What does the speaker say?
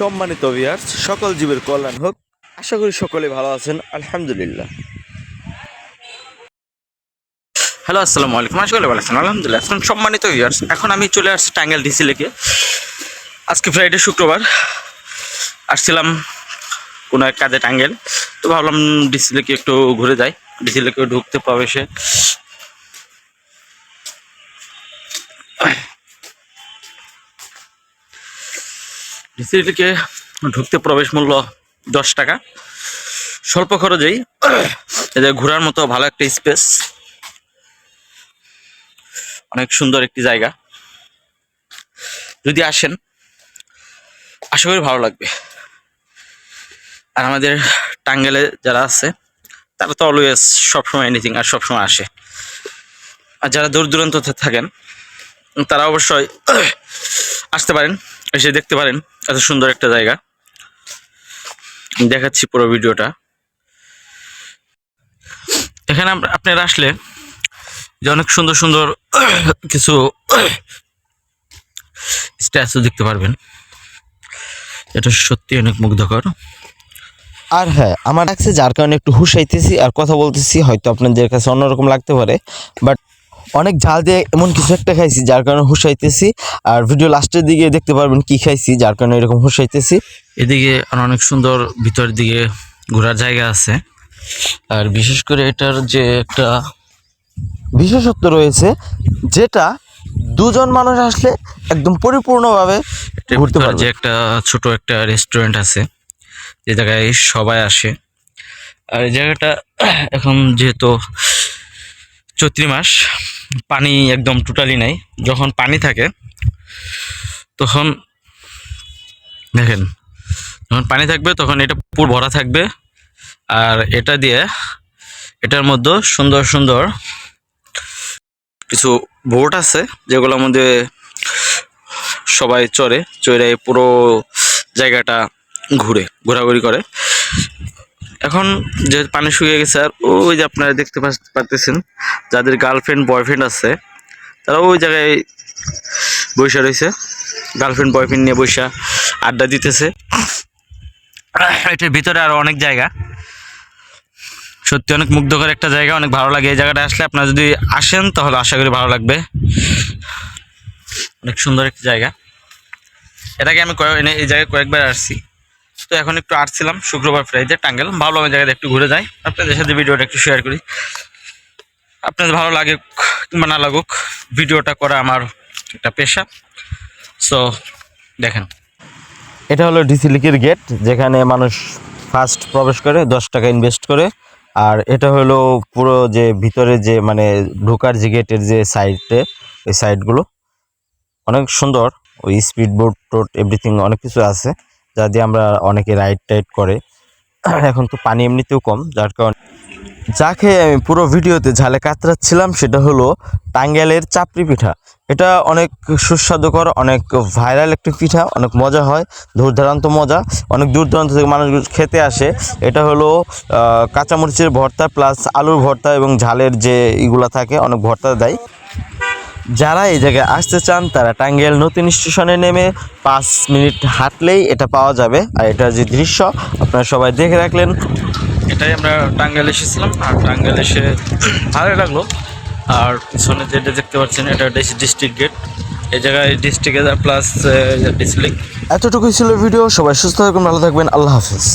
সম্মানিত ভিয়ার্স সকল জীবের কল্যাণ হোক। আশা করি সকলে ভালো আছেন, আলহামদুলিল্লাহ। হ্যালো আসসালামু আলাইকুম। আশা করি ভালো আছেন, আলহামদুলিল্লাহ। এখন সম্মানিত ইয়ার্স এখন আমি চলে আসছি টাঙ্গাইল ডিসি লেকে। আজকে ফ্রাইডে শুক্রবার। আসছিলাম কোনো এক কাজে টাঙ্গেল তো ভাবলাম ডিসি লেকে একটু ঘুরে যাই। ডিসি লেকে ঢুকতে প্রবেশে ডিসি ঢুকতে প্রবেশ মূল্য দশ টাকা। স্বল্প খরচেই এদের ঘোরার মতো ভালো একটা স্পেস। অনেক সুন্দর একটি জায়গা। যদি আসেন, আশা করি ভালো লাগবে। আর আমাদের টাঙ্গেলে যারা আছে, তারা তো অলওয়েজ সবসময় এনিথিং আর সবসময় আসে। আর যারা দূর দূরান্ততে থাকেন, তারা অবশ্যই আসতে পারেন, এসে দেখতে পারেন এত সুন্দর একটা জায়গা। দেখাচ্ছি পুরো ভিডিওটা। এখানে আপ- আপনারা আসলে যে অনেক সুন্দর সুন্দর কিছু স্ট্যাচু দেখতে পারবেন। এটা সত্যি অনেক মুগ্ধকর। আর হ্যাঁ আমার লাগছে যার কারণে একটু হুশাইতেছি আর কথা বলতেছি, হয়তো আপনাদের কাছে অন্যরকম লাগতে পারে বাট অনেক ঝাল দিয়ে এমন কিছু একটা খাইছি যার কারণে হুশাইতেছি আর ভিডিও লাস্টের দিকে দেখতে পারবেন কি খাইছি যার কারণে এরকম হুশাইতেছি এদিকে আর অনেক সুন্দর ভিতরের দিকে ঘোরার জায়গা আছে। আর বিশেষ করে এটার যে একটা বিশেষত্ব রয়েছে যেটা দুজন মানুষ আসলে একদম পরিপূর্ণভাবে ঘুরতে পারবে। যে একটা ছোট একটা রেস্টুরেন্ট আছে যে জায়গায় সবাই আসে। আর এই জায়গাটা এখন যেহেতু চৈত্রি মাস পানি একদম টোটালি নাই। যখন পানি থাকে, তখন দেখেন, যখন পানি থাকবে, তখন এটা পুরো ভরা থাকবে। আর এটা দিয়ে এটার মধ্যে সুন্দর সুন্দর কিছু বোট আছে, যেগুলোর মধ্যে সবাই চড়ে চড়ে পুরো জায়গাটা ঘুরে, ঘোরাঘুরি করে। এখন যে পানি শুকিয়ে গেছে, আর ওই যে আপনারা দেখতে পারতেছেন, যাদের গার্লফ্রেন্ড বয়ফ্রেন্ড আছে, তারা ওই জায়গায় বসে রয়েছে। গার্লফ্রেন্ড বয়ফ্রেন্ড নিয়ে বসে আড্ডা দিতেছে। এটার ভিতরে আরও অনেক জায়গা। সত্যি অনেক মুগ্ধকর একটা জায়গা, অনেক ভালো লাগে। এই জায়গাটা আসলে আপনারা যদি আসেন, তাহলে আশা করি ভালো লাগবে। অনেক সুন্দর একটা জায়গা। এটাকে আমি এই জায়গায় কয়েকবার আসছি। তো এখন একটু আসছিলাম, শুক্রবার ফ্রাইডে টাঙ্গেল ভাবলাম এই জায়গাতে একটু ঘুরে যাই। আপনাদের সাথে ভিডিওটা একটু শেয়ার করি। আপনাদের ভালো লাগে কিংবা না লাগুক, ভিডিওটা করা আমার একটা পেশা। সো দেখেন। এটা হলো ডিসি লিকের গেট যেখানে মানুষ ফার্স্ট প্রবেশ করে, দশ টাকা ইনভেস্ট করে। আর এটা হলো পুরো যে ভিতরে যে মানে ঢোকার যে গেটের যে সাইডে ওই সাইডগুলো অনেক সুন্দর, ওই স্পিড বোট টোট এভরিথিং অনেক কিছু আছে। যা দিয়ে আমরা অনেকে রাইড টাইড করে। এখন তো পানি এমনিতেও কম, যার কারণে যা খেয়ে আমি পুরো ভিডিওতে ঝালে কাতরাচ্ছিলাম সেটা হলো টাঙ্গাইলের চাপড়ি পিঠা। এটা অনেক সুস্বাদুকর, অনেক ভাইরাল একটি পিঠা, অনেক মজা হয় দুর্দান্ত মজা, অনেক দূর দূরান্ত থেকে মানুষ খেতে আসে। এটা হলো কাঁচামরিচের ভর্তা প্লাস আলুর ভর্তা এবং ঝালের যে ইগুলা থাকে, অনেক ভর্তা দেয়। যারা এই জায়গায় আসতে চান তারা টাঙ্গাইল নতুন স্টেশনে নেমে পাঁচ মিনিট হাঁটলেই এটা পাওয়া যাবে। আর এটার যে দৃশ্য আপনারা সবাই দেখে রাখলেন। এটাই আমরা টাঙ্গাইল এসেছিলাম আর টাঙ্গাইল এসে ভালোই লাগল। আর পিছনে যেটা দেখতে পাচ্ছেন এটা ডিস্ট্রিক্ট গেট। এই জায়গায় ডিস্ট্রিক্ট প্লাস ডিস্ট্রিক্ট এতটুকুই ছিল ভিডিও সবাই সুস্থ থাকবেন ভালো থাকবেন আল্লাহ হাফিজ।